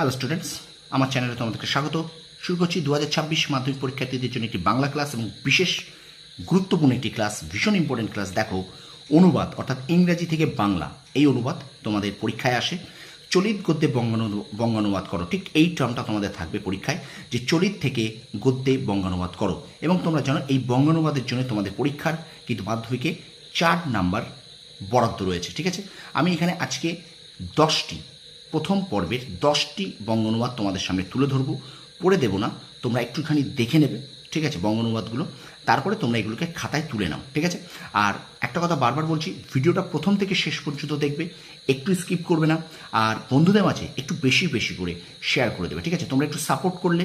Hello students আমার চ্যানেলে তোমাদেরকে স্বাগত। শুরু করছি দু হাজার ছাব্বিশ মাধ্যমিক পরীক্ষার্থীদের জন্য একটি বাংলা ক্লাস এবং বিশেষ গুরুত্বপূর্ণ একটি ক্লাস ভীষণ ইম্পর্টেন্ট ক্লাস দেখো, অনুবাদ, অর্থাৎ ইংরাজি থেকে বাংলা, এই অনুবাদ তোমাদের পরীক্ষায় আসে। চলিত গদ্যে বঙ্গানু, বঙ্গানুবাদ করো। ঠিক এই টার্মটা তোমাদের থাকবে পরীক্ষায়, যে চলিত থেকে গদ্যে বঙ্গানুবাদ করো। এবং তোমরা জানো, এই বঙ্গানুবাদের জন্য তোমাদের পরীক্ষার কিন্তু মাধ্যমিকে চার নাম্বার বরাদ্দ রয়েছে। ঠিক আছে? আমি এখানে আজকে দশটি প্রথম পর্বের দশটি বঙ্গানুবাদ তোমাদের সামনে তুলে ধরবো। পড়ে দেবো না, তোমরা একটুখানি দেখে নেবে, ঠিক আছে, বঙ্গানুবাদগুলো। তারপরে তোমরা এগুলোকে খাতায় তুলে নাও, ঠিক আছে? আর একটা কথা বারবার বলছি, ভিডিওটা প্রথম থেকে শেষ পর্যন্ত দেখবে, একটু স্কিপ করবে না, আর বন্ধুদের মাঝে একটু বেশি বেশি করে শেয়ার করে দেবে, ঠিক আছে? তোমরা একটু সাপোর্ট করলে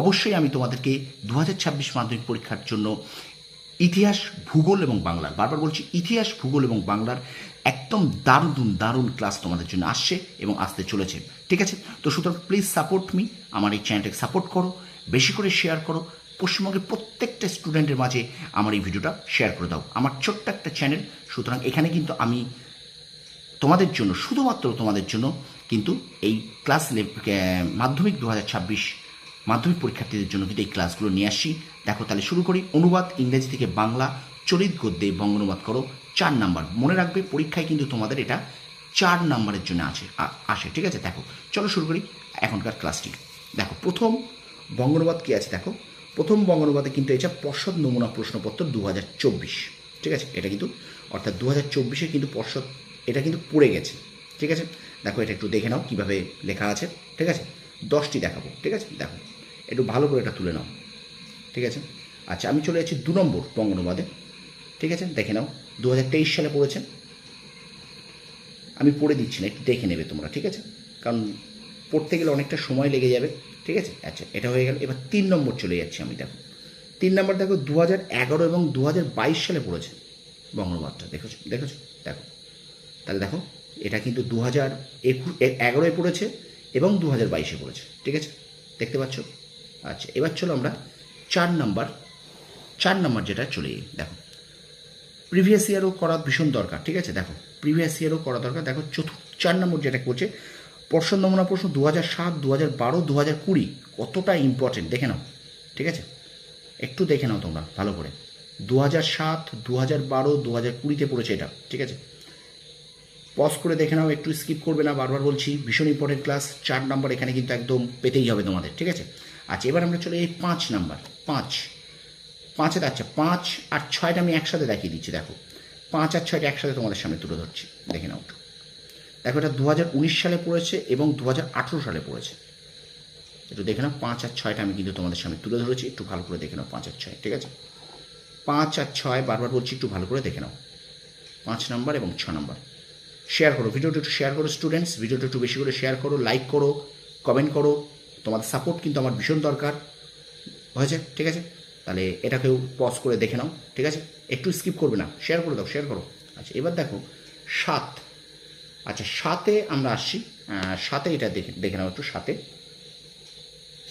অবশ্যই আমি তোমাদেরকে দু হাজার ছাব্বিশ মাধ্যমিক পরীক্ষার জন্য ইতিহাস, ভূগোল এবং বাংলার বারবার বলছি, ইতিহাস, ভূগোল এবং বাংলার একদম দারুণ দারুণ ক্লাস তোমাদের জন্য আসছে এবং আসতে চলেছে। ঠিক আছে? তো সুতরাং প্লিজ সাপোর্ট মি আমার এই চ্যানেলটাকে সাপোর্ট করো, বেশি করে শেয়ার করো, পশ্চিমবঙ্গের প্রত্যেকটা স্টুডেন্টের মাঝে আমার এই ভিডিওটা শেয়ার করে দাও। আমার ছোট্ট একটা চ্যানেল সুতরাং এখানে কিন্তু আমি তোমাদের জন্য, শুধুমাত্র তোমাদের জন্য কিন্তু এই ক্লাস মাধ্যমিক দু হাজার ছাব্বিশ মাধ্যমিক পরীক্ষার্থীদের জন্য কিন্তু এই ক্লাসগুলো নিয়ে আসি। দেখো তাহলে শুরু করি। অনুবাদ, ইংরেজি থেকে বাংলা, চলিত গদ্যে বঙ্গানুবাদ করো। চার নাম্বার। মনে রাখবে, পরীক্ষায় কিন্তু তোমাদের এটা চার নাম্বারের জন্য আছে আসে, ঠিক আছে? দেখো, চলো শুরু করি এখনকার ক্লাসটি। দেখো, প্রথম বঙ্গানুবাদ কী আছে? দেখো, প্রথম বঙ্গানুবাদে কিন্তু এটা পর্ষদ নমুনা প্রশ্নপত্র দু হাজার চব্বিশ, ঠিক আছে? এটা কিন্তু, অর্থাৎ দু হাজার কিন্তু পর্ষদ, এটা কিন্তু পড়ে গেছে, ঠিক আছে? দেখো, এটা একটু দেখে নাও কীভাবে লেখা আছে, ঠিক আছে? দশটি দেখাবো, ঠিক আছে? দেখো, একটু ভালো করে এটা তুলে নাও, ঠিক আছে? আচ্ছা আমি চলে যাচ্ছি দু নম্বর বঙ্গানুবাদে, ঠিক আছে? দেখে নাও দু হাজার তেইশ সালে পড়েছে। আমি পড়ে দিচ্ছি না, একটু দেখে নেবে তোমরা, ঠিক আছে? কারণ পড়তে গেলে অনেকটা সময় লেগে যাবে, ঠিক আছে? আচ্ছা এটা হয়ে গেল। এবার তিন নম্বর চলে যাচ্ছি আমি, দেখো। তিন নম্বর দেখো দু এগারো এবং দু হাজার বাইশ সালে পড়েছে বঙ্গনুবাদটা, দেখেছ? দেখেছ? দেখো। তাহলে দেখো, এটা কিন্তু দু হাজার একুশ, এগারোয় পড়েছে এবং দু হাজার বাইশে পড়েছে ঠিক আছে? দেখতে পাচ্ছ? আচ্ছা এবার চলো আমরা চার নাম্বার চার নাম্বার যেটা চলে। দেখো প্রিভিয়াস ইয়ারও করা ভীষণ দরকার, ঠিক আছে? দেখো প্রিভিয়াস ইয়ারও করা দরকার। দেখো চতুর্থ চার নম্বর যেটা করছে পর্ষদ নমুনা প্রশ্ন দু হাজার সাত, দু হাজার বারো, দু হাজার কুড়ি, কতটা ইম্পর্টেন্ট দেখে নাও, ঠিক আছে? একটু দেখে নাও তোমরা, ভালো করে। দু হাজার সাত, দু হাজার বারো, দু হাজার কুড়িতে পড়েছে এটা, ঠিক আছে? পজ করে দেখে নাও, একটু স্কিপ করবে না, বারবার বলছি, ভীষণ ইম্পর্টেন্ট ক্লাস চার নাম্বার এখানে কিন্তু একদম পেতেই হবে তোমাদের, ঠিক আছে? আচ্ছা এবার আমরা চলে এই পাঁচ নাম্বার পাঁচ। পাঁচে আচ্ছা পাঁচ আর ছয়টা আমি একসাথে দেখিয়ে দিচ্ছি, দেখো। পাঁচ আর ছয়টা একসাথে তোমাদের সামনে তুলে ধরছি, দেখে নাও একটু। দেখো, এটা দু হাজার উনিশ সালে পড়েছে এবং দু হাজার আঠেরো সালে পড়েছে। একটু দেখে নাও, পাঁচ আর ছয়টা আমি কিন্তু তোমাদের সামনে তুলে ধরেছি, একটু ভালো করে দেখে নাও পাঁচ আর ছয়, ঠিক আছে? পাঁচ আর ছয়, বারবার বলছি, একটু ভালো করে দেখে নাও। পাঁচ নাম্বার এবং ছ নাম্বার শেয়ার করো। ভিডিওটা একটু শেয়ার করো স্টুডেন্টস ভিডিওটা একটু বেশি করে শেয়ার করো লাইক করো কমেন্ট করো। তোমাদের সাপোর্ট কিন্তু আমার ভীষণ দরকার। হয়েছে? ঠিক আছে? তাহলে এটাকেও পজ করে দেখে নাও। ঠিক আছে? একটু স্কিপ করবে না। শেয়ার করে দাও শেয়ার করো। আচ্ছা এবার দেখো, সাত। আচ্ছা সাতে আমরা আসছি। সাতে এটা দেখে দেখে নাও একটু সাতে।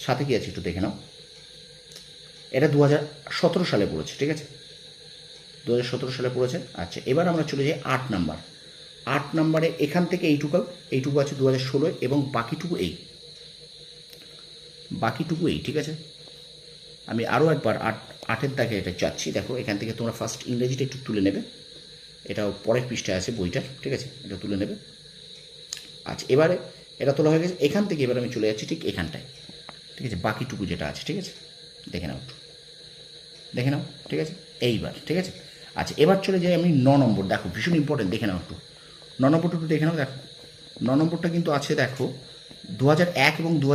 সাথে কি আছে একটু দেখে নাও। এটা দু হাজার সতেরো সালে পড়েছে, ঠিক আছে? দু হাজার সতেরো সালে পড়েছে। আচ্ছা এবার আমরা চলে যাই আট নাম্বার। আট নাম্বারে এখান থেকে এইটুকু এইটুকু আছে দু হাজার ষোলোয় এবং বাকিটুকু এই। বাকিটুকু এই, ঠিক আছে? আমি আরও একবার আট, আটের দাগে এটা যাচ্ছি দেখো, এখান থেকে তোমরা ফার্স্ট ইংরেজিটা একটু তুলে নেবে। এটাও পরের পৃষ্ঠায় আছে বইটার ঠিক আছে? এটা তুলে নেবে। আচ্ছা এবারে এটা তোলা হয়ে গেছে। এখান থেকে এবার আমি চলে যাচ্ছি ঠিক এখানটায়। ঠিক আছে? বাকিটুকু যেটা আছে, ঠিক আছে? দেখে নাও একটু। দেখে নাও, ঠিক আছে? এইবার, ঠিক আছে? আচ্ছা এবার চলে যাই আমি ন নম্বর। দেখো, ভীষণ ইম্পর্টেন্ট দেখে নাও একটু। ন নম্বরটা একটু দেখে নাও, দেখো। ন নম্বরটা কিন্তু আছে, দেখো দু এক এবং দু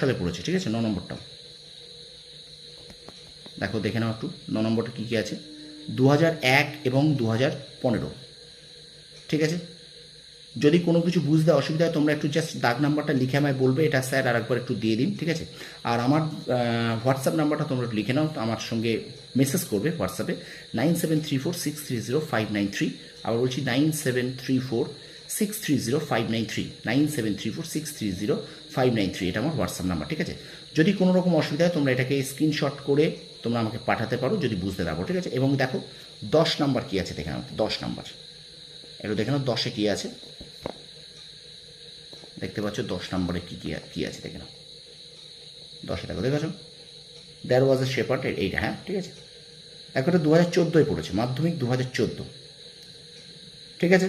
সালে পড়েছে, ঠিক আছে? ন নম্বরটা দেখো, দেখে নাও একটু ন নম্বরটা কী কী আছে? দু এক এবং দু পনেরো। ঠিক আছে? যদি কোনো কিছু বুঝতে অসুবিধা হয়, তোমরা একটু জাস্ট দাগ নাম্বারটা লিখে আমায় বলবে, এটা স্যার আর একবার একটু দিয়ে দিন, ঠিক আছে? আর আমার হোয়াটসঅ্যাপ নাম্বারটা তোমরা একটু লিখে নাও আমার সঙ্গে মেসেজ করবে হোয়াটসঅ্যাপে nine seven three four six three zero five nine three. আবার বলছি nine seven three four six three zero five nine three, nine seven three four six three zero five nine three, এটা আমার WhatsApp number, ঠিক আছে? যদি কোনো রকম অসুবিধা হয়, তোমরা এটাকে স্ক্রিনশট করে তোমরা আমাকে পাঠাতে পারো, যদি বুঝতে পারো, ঠিক আছে? এবং দেখো, দশ নাম্বার কী আছে দেখে নাও, দশ নাম্বার। এটা দেখে নাও দশে কী আছে। দেখতে পাচ্ছ দশ নম্বরে কী কী কী আছে দেখে নাও। দশে দেখো, দেখেছ? দ্যার ওয়াজ এ শেপার্ট এইটা হ্যাঁ ঠিক আছে? একটা দু হাজার চোদ্দোয় পড়েছে, মাধ্যমিক দু হাজার চোদ্দ। ঠিক আছে?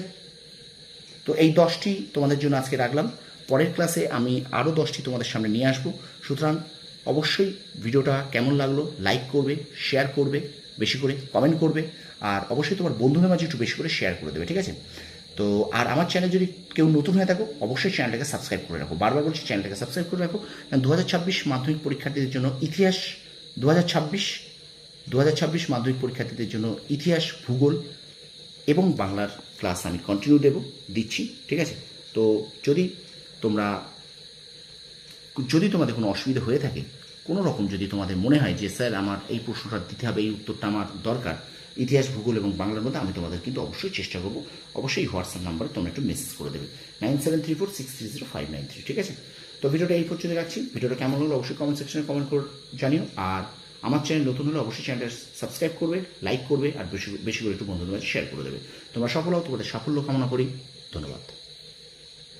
তো এই দশটি তোমাদের জন্য আজকে রাখলাম। পরের ক্লাসে আমি আরও দশটি তোমাদের সামনে নিয়ে আসব। সুতরাং অবশ্যই ভিডিওটা কেমন লাগল লাইক করবে শেয়ার করবে, বেশি করে কমেন্ট করবে, আর অবশ্যই তোমার বন্ধুদের মাঝে একটু বেশি করে শেয়ার করে দেবে, ঠিক আছে? তো আর আমার চ্যানেল যদি কেউ নতুন হয়ে থাকো, অবশ্যই চ্যানেলটাকে সাবস্ক্রাইব করে রাখো। বারবার বলছি চ্যানেলটাকে সাবস্ক্রাইব করে রাখো, কারণ দু হাজার ছাব্বিশ মাধ্যমিক পরীক্ষার্থীদের জন্য ইতিহাস দু হাজার ছাব্বিশ দু হাজার ছাব্বিশ মাধ্যমিক পরীক্ষার্থীদের জন্য ইতিহাস, ভূগোল এবং বাংলার ক্লাস আমি কন্টিনিউ দেব, দিচ্ছি, ঠিক আছে? তো যদি তোমরা, যদি তোমাদের কোনো অসুবিধা হয়ে থাকে, কোনো রকম যদি তোমাদের মনে হয় যে, স্যার, আমার এই প্রশ্নটা দিতে হবে, এই উত্তরটা আমার দরকার, ইতিহাস, ভূগোল এবং বাংলার মধ্যে, আমি তোমাদের কিন্তু অবশ্যই চেষ্টা করব। অবশ্যই হোয়াটসঅ্যাপ নাম্বারে তোমরা একটু মেসেজ করে দেবে। Nine seven three four, six three zero, five nine three, ঠিক আছে? তো ভিডিওটা এই পর্যন্ত রাখছি। ভিডিওটা কেমন হলো অবশ্যই কমেন্ট সেকশনে কমেন্ট করে জানিও। আর আমার চ্যানেল নতুন হলে অবশ্যই চ্যানেলটা সাবস্ক্রাইব করবে লাইক করবে, আর বেশি বেশি করে একটু বন্ধুদের শেয়ার করে দেবে। তোমরা সফল হও, তোমাদের সাফল্য কামনা করি। ধন্যবাদ।